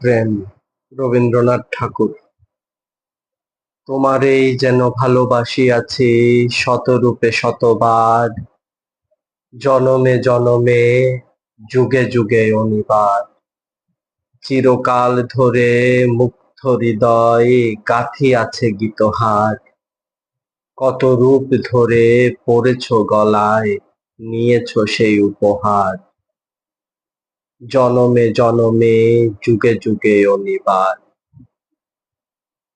প্রেম, রবীন্দ্রনাথ ঠাকুর। তোমারেই যেন ভালোবাসিয়াছি শতরূপে শতবার, জনমে জনমে, যুগে যুগে অনিবার। চিরকাল ধরে মুগ্ধ হৃদয়, গাথি আছে গীতহার। কত রূপ ধরে পড়েছ গলায়, নিয়েছ সেই উপহার। জনমে জনমে, যুগে যুগে অনিবার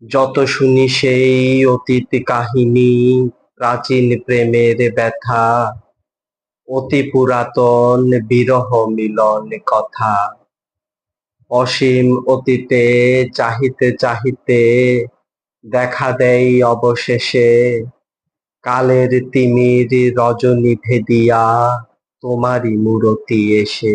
যত শুনি সেই অতীত কাহিনী, প্রাচীন প্রেমের ব্যথা, অতি পুরাতন বিরহ মিলন কথা। অসীম অতীতে চাহিতে চাহিতে দেখা দেয় অবশেষে, কালের তিমির রজনী ভেদিয়া, তোমারই মূরতি এসে।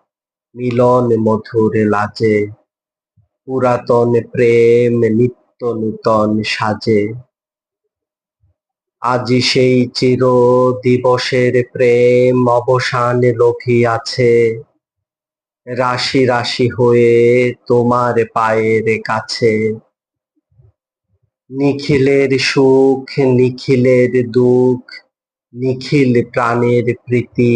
মিলন মধুর লাজে, পুরাতন প্রেম নিত্য নূতন সাজে। আজি সেই চির দিবসের প্রেম অবসান লভিয়াছে রাশি রাশি হয়ে তোমার পায়ের কাছে। নিখিলের সুখ, নিখিলের দুঃখ, নিখিল প্রাণের প্রীতি।